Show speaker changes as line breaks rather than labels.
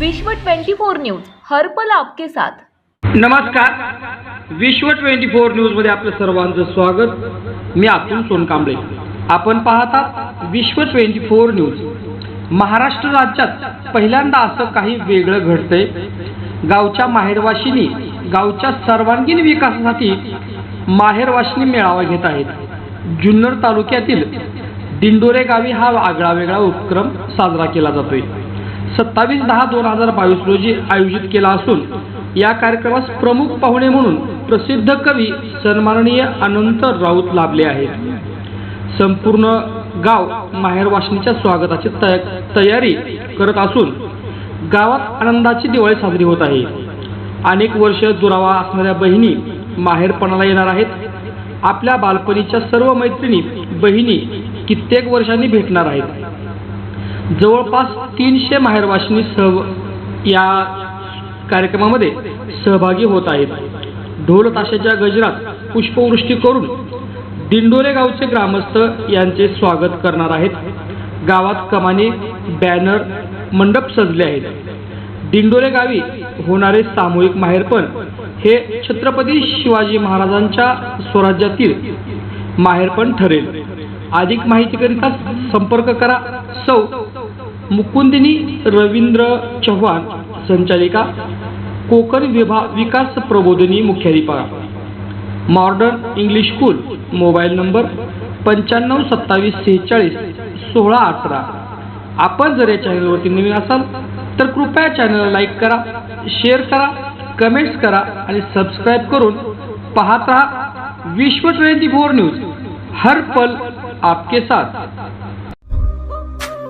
विश्व 24 न्यूज हरपल आपके साथ.
नमस्कार. विश्व ट्वेंटी फोर न्यूजमध्ये आपलं सर्वांचं स्वागत. मी अतुल सोनकांबळे. आपण पाहतात विश्व ट्वेंटी फोर न्यूज. महाराष्ट्र राज्यात पहिल्यांदा असं काही वेगळं घडतंय. गावच्या माहेरवाशिनी गावच्या सर्वांगीण विकासासाठी माहेरवाशिनी मेळावा घेत आहेत. जुन्नर तालुक्यातील दिंडोरे गावी हा आगळा वेगळा उपक्रम साजरा केला जातोय. सत्तावीस दहा दोन हजार बावीस रोजी आयोजित केला असून या कार्यक्रमास प्रमुख पाहुणे म्हणून प्रसिद्ध कवी सन्माननीय अनंत राऊत लाभले आहेत. संपूर्ण गाव माहेर वाशिनीच्या स्वागताची तयारी करत असून गावात आनंदाची दिवाळी साजरी होत आहे. अनेक वर्ष दुरावा असणाऱ्या बहिणी माहेरपणाला येणार आहेत. आपल्या बालपणीच्या सर्व मैत्रिणी बहिणी कित्येक वर्षांनी भेटणार आहेत. जवळपास तीनशे माहेरवाशिनी सह या कार्यक्रमामध्ये सहभागी होत आहेत. ढोल ताशाच्या गजरात पुष्पवृष्टी करून दिंडोरे गावचे ग्रामस्थ यांचे स्वागत करणार आहेत. गावात कमानी बॅनर मंडप सजले आहेत. दिंडोरे गावी होणारे सामूहिक माहेरपण हे छत्रपती शिवाजी महाराजांच्या स्वराज्यातील माहेरपण ठरेल. अधिक माहितीकरिता संपर्क करा. सौ मुकुंदिनी रवींद्र चव्हाण संचालिका कोकण विभाग विकास प्रबोधिनी मुख्याधिपा modern English school mobile number पंच्याण्णव सत्तावीस सेहेचाळीस सोळा अठरा. आपण जर या चॅनलवरती नवीन असाल तर कृपया चॅनलला लाईक करा शेअर करा कमेंट्स करा आणि सबस्क्राईब करून पाहत राहा विश्व ट्वेंटी फोर न्यूज. हर पल आपके साथ.